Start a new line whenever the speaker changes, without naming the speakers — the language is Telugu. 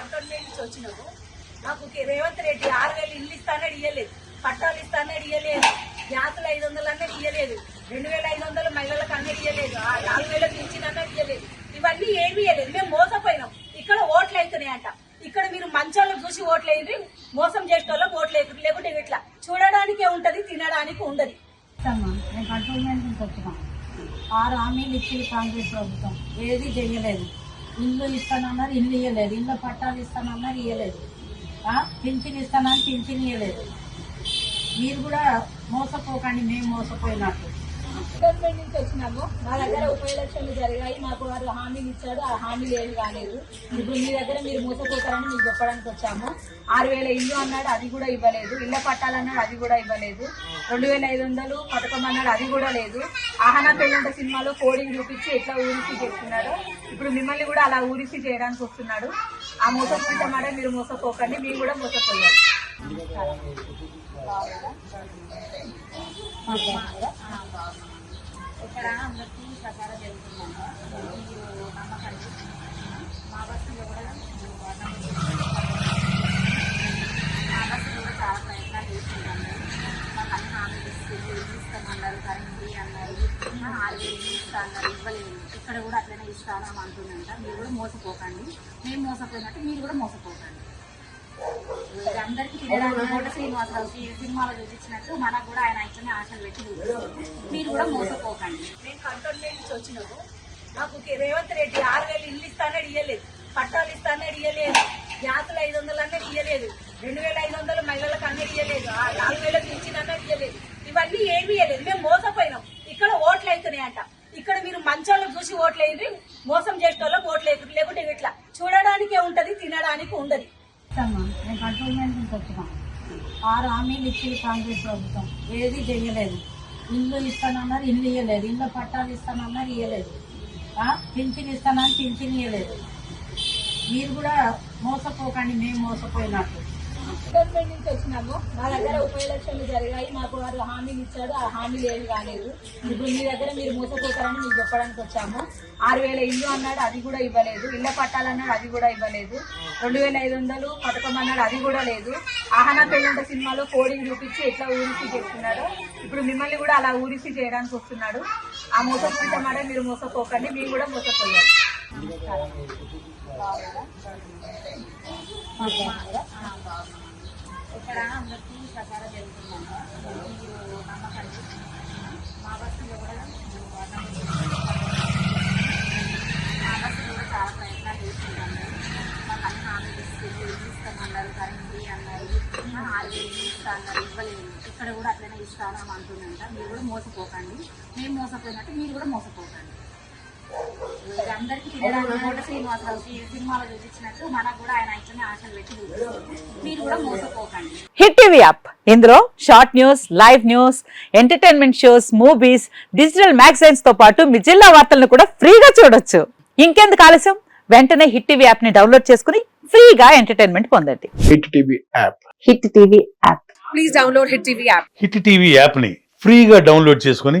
కంటోన్మెంట్ నుంచి వచ్చినాము. మాకు రేవంత్ రెడ్డి ఆరు వేలు ఇల్లు ఇస్తానని ఇయ్యలేదు. పట్టాలు ఇస్తానని ఇయ్యలేదు. జాతులు ఐదు వందలు అన్నది ఇయ్యలేదు. రెండు వేల ఐదు వందలు మహిళలకు అన్నది ఇయ్యలేదు. ఆ నాలుగు వేలకు ఇచ్చినన్నది ఇయ్యలేదు. ఇవన్నీ ఏమీ ఇయ్యలేదు. మేము మోసపోయినాం. ఇక్కడ ఓట్లు అవుతున్నాయంట ఇక్కడ మీరు మంచోళ్ళని చూసి ఓట్లు వేయండి. మోసం చేసిన వాళ్ళకి ఓట్లు వేయరు లేకుంటే ఇట్లా చూడడానికే ఉంటది తినడానికి ఉండదు.
అమ్మా నుంచి ఆరు హామీలు ఇచ్చింది కాంగ్రెస్ ప్రభుత్వం. ఏది చేయలేదు. ఇల్లు ఇస్తానన్నారు ఇల్లు ఇవ్వలేదు ఇల్లు పట్టాలు ఇస్తానన్నారు ఇవ్వలేదు ఆ? పింఛన్ ఇస్తానని పింఛన్ ఇవ్వలేదు మీరు కూడా మోసపోకండి మేము మోసపోయినట్టు.
గవర్నమెంట్ నుంచి వచ్చినాము. మా దగ్గర ఉప ఎలక్షన్లు జరిగాయి. మాకు వారు హామీలు ఇచ్చాడు ఆ హామీలు ఏమి కాలేదు. ఇప్పుడు మీ దగ్గర మీరు మోసపోతారని మీకు చెప్పడానికి వచ్చాము. ఆరు వేల ఇల్లు అన్నాడు అది కూడా ఇవ్వలేదు. ఇళ్ళ పట్టాలన్నాడు అది కూడా ఇవ్వలేదు. రెండు వేల ఐదు వందలు పథకం అన్నాడు అది కూడా లేదు. ఆహనా పెళ్ళంట సినిమాలో కోడింగ్ చూపించి ఎట్లా ఊరిసి చేస్తున్నాడు ఇప్పుడు మిమ్మల్ని కూడా అలా ఊరిసి చేయడానికి వస్తున్నాడు. ఆ మోసపోయిన మాట మీరు మోసపోకండి మీరు కూడా మోసపోయాం.
ఇక్కడ అందరికీ ప్రచారం జరుగుతుందంట మీరు నమ్మకండి మా బస్సులో కూడా మా బస్సులో కూడా చాలా ప్రయత్నాలు చేస్తున్నాము మాకు అన్ని హామీలు ఇస్తుంది ఇస్తామన్నారు కరెంట్ అన్నారు ఆరు వేలు ఇల్లు ఇస్తా అన్నారు ఇవ్వలేదు ఇక్కడ కూడా అట్లనే ఇస్తాను అంటుందంట. మీరు కూడా మోసపోకండి. మేము మోసపోయినట్టు మీరు కూడా మోసపోకండి. అందరికీ తినడానికి కోట శ్రీనివాసరావు ఈ సినిమాలో చూపించినట్టు మనకు కూడా ఆయన ఇట్లనే ఆశలు పెట్టి మీరు కూడా మోసపోకండి.
మేము కంటోన్మెంట్ నుంచి వచ్చినాము. మాకు కే- రేవంత్ రెడ్డి ఆరు వేలు ఇల్లు ఇస్తానని ఇయ్యలేదు పట్టాలు ఇస్తానని ఇయ్యలేదు గ్యాసులు ఐదు వందలు అన్నది ఇయ్యలేదు. రెండు వేల ఐదు వందలు మహిళలకు అన్నది ఇయ్యలేదు. ఆ నాలుగు వేలకు ఇచ్చిన అన్నది ఇయ్యలేదు. ఇవన్నీ ఏమీ ఇయ్యలేదు. మేము మోసపోయినాం. ఇక్కడ ఓట్లు అవుతున్నాయంట. ఇక్కడ మీరు మంచోళ్ళని చూసి ఓట్లు వేయండి. మోసం చేసే వాళ్ళకి ఓట్లు లేకుంటే ఇట్లా చూడడానికే ఉంటది తినడానికి ఉండదు.
నేను కంటోన్మెంట్ నుంచి వచ్చినాం. ఆరు హామీలు ఇచ్చింది కాంగ్రెస్ ప్రభుత్వం. ఏది చేయలేదు. ఇల్లు ఇస్తానన్నారు ఇల్లు ఇవ్వలేదు ఇల్లు పట్టాలు ఇస్తానన్నారు ఇవ్వలేదు పింఛన్ ఇస్తానని పింఛన్ ఇవ్వలేదు మీరు కూడా మోసపోకండి మేము మోసపోయినట్టు.
గవర్నమెంట్ నుంచి వచ్చినాము. మా దగ్గర ఉప ఎలక్షన్లు జరిగాయి. మాకు వారు హామీలు ఇచ్చాడు ఆ హామీలు ఏమి కాలేదు ఇప్పుడు మీ దగ్గర మీరు మోసపోతారని మీకు చెప్పడానికి వచ్చాము. ఆరు వేల ఇల్లు అన్నాడు అది కూడా ఇవ్వలేదు. ఇళ్ళ పట్టాలన్నాడు అది కూడా ఇవ్వలేదు. రెండు వేల ఐదు వందలు పథకం అన్నాడు అది కూడా లేదు. ఆహనా పెళ్ళంట సినిమాలో కోడింగ్ చూపించి ఎట్లా ఊరిసి చేస్తున్నాడు ఇప్పుడు మిమ్మల్ని కూడా అలా ఊరిసి చేయడానికి వస్తున్నాడు. ఆ మోసపోయిన మాట మీరు మోసపోకండి మేము కూడా మోసపోయాం.
ఇక్కడ అందరికీ ప్రచారం జరుగుతుందంట మీరు నమ్మకండి. మా బస్సులో కూడా మా బస్సులో కూడా చాలా ప్రయత్నాలు చేస్తున్నాము మాకు అన్ని హామీలు ఇస్తుంది ఇల్లు ఇస్తామన్నారు కరెంట్ అన్నారు ఆరు వేలు ఇల్లు ఇస్తా అన్నారు ఇవ్వలేదు. ఇక్కడ కూడా అట్లనే ఇస్తాను అంటుందంట. మీరు కూడా మోసపోకండి. మేము మోసపోయినట్టు మీరు కూడా మోసపోకండి. అందరికీ తినడానికి శ్రీనివాసరావు సినిమాలో చూపించినట్టు మనకు కూడా ఆయన ఇట్లనే ఆశలు పెట్టి చూపిస్తుంది. మీరు కూడా మోసపోకండి.
Hit TV app. ఇందులో short news live news entertainment shows movies digital మ్యాగజైన్స్తో పాటు మీ జిల్లా వార్తలను కూడా ఫ్రీగా చూడొచ్చు. ఇంకెందుకు ఆలస్యం? వెంటనే హిట్ టీవీ యాప్ని డౌన్లోడ్ చేసుకుని ఫ్రీగా ఎంటర్టైన్మెంట్ పొందండి.
Hit TV app.
Hit TV app.
Hit TV యాప్ని ఫ్రీగా డౌన్లోడ్ చేసుకొని